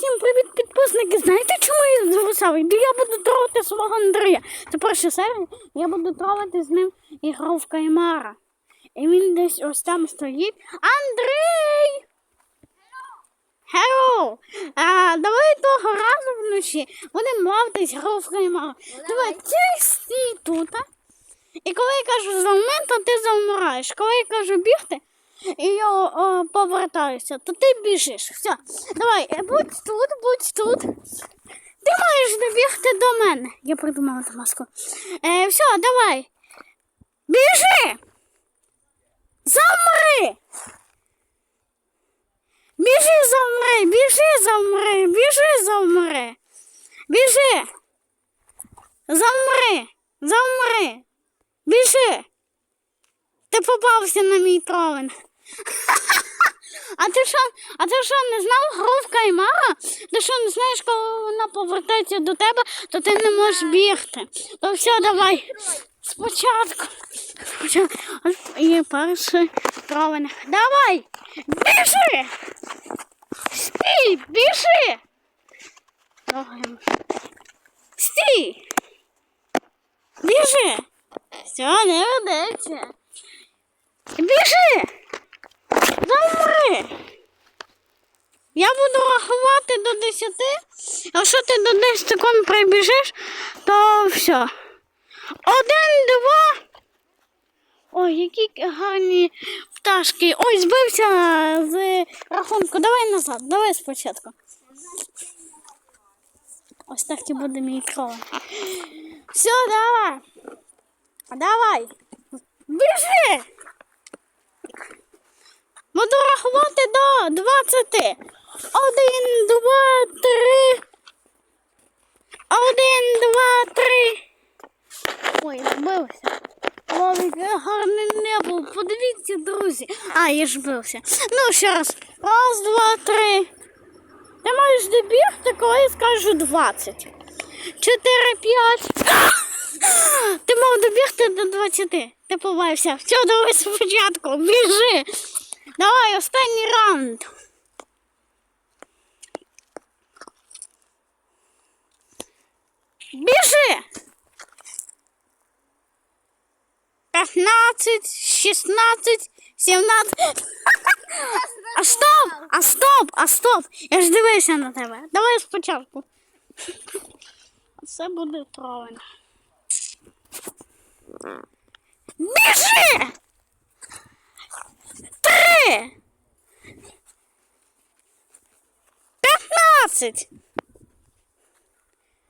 всім привіт, підписники. Знаєте, чому я зависав? Іду я буду тролити свого Андрія. Це перша серія, я буду тролити з ним ігру в Каймара. І він десь ось там стоїть. Андрій! Хеллоу! А, давай того разу вночі будемо мовитись гру в Каймара. Давай, ти стій тут. а. І коли я кажу завмер, то ти завмираєш. Коли я кажу бігти, і я о, повертаюся, то ти біжиш. Все, давай, е, будь тут, будь тут. Ти маєш добігти до мене. Я придумала ту маску. Е, все, давай. Біжи! Замри! Біжи, замри, біжи, замри, біжи, замри. Біжи. Замри, замри. Біжи. Ти попався на мій тровен. А ти що, а ти що, не знав гру в Каймара? Ти що не знаєш, коли вона повертається до тебе, то ти не можеш бігти. То все, давай. Спочатку. Спочатку. І перший тровен. Давай! Біжи! Стій! Біжи! Стій! Біжи! Все, не ведеться. Біжи! Замри! Я буду рахувати до 10, якщо ти до 10 секунд прибіжиш, то все. Один, два. Ой, які гарні пташки. Ой, збився з рахунку. Давай назад, давай спочатку. Ось так і буде мій кров. Все, давай. Давай. Біжи! Буду рахувати до 20. Один, два, три. Один, два, три. Ой, збився. Ой, яке гарне небо. Подивіться, друзі. А, я ж збився. Ну, ще раз. Раз, два, три. Ти маєш добігти, коли я скажу 20. Чотири, п'ять. Ти мав добігти до 20. Ти побавився. Все, давай спочатку. Біжи. Давай, останній раунд. 15, 16, 17. А стоп! А стоп! А стоп! Я ж дивився на тебе. Давай спочатку. Це буде тровен. Біжи! Три! П'ятнадцять!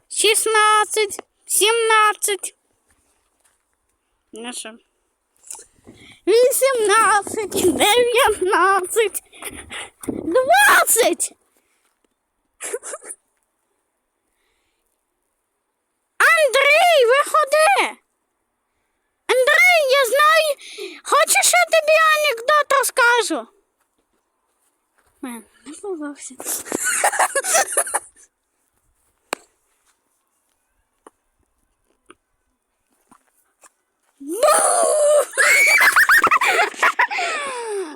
Шістнадцять! Сімнадцять! Що? Вісімнадцять! Дев'ятнадцять! Двадцять! Андрій, виходи! Андрій, я знаю. Хочеш, я тобі анекдот розкажу? Мен, не побався.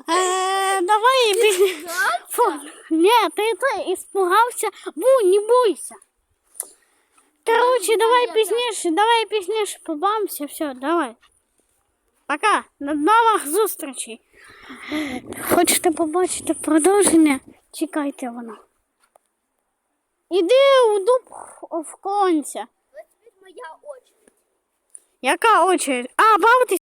Е, Давай бі- Фу. Ні, ти, ти іспугався. Бу, не бойся. Короче, давай пізніше, давай пізніше побамся, все, давай. Пока, до нових зустрічей. Хочете побачити продовження? Чекайте воно. Іди у дуб в конця. Яка очередь? А, бавитись?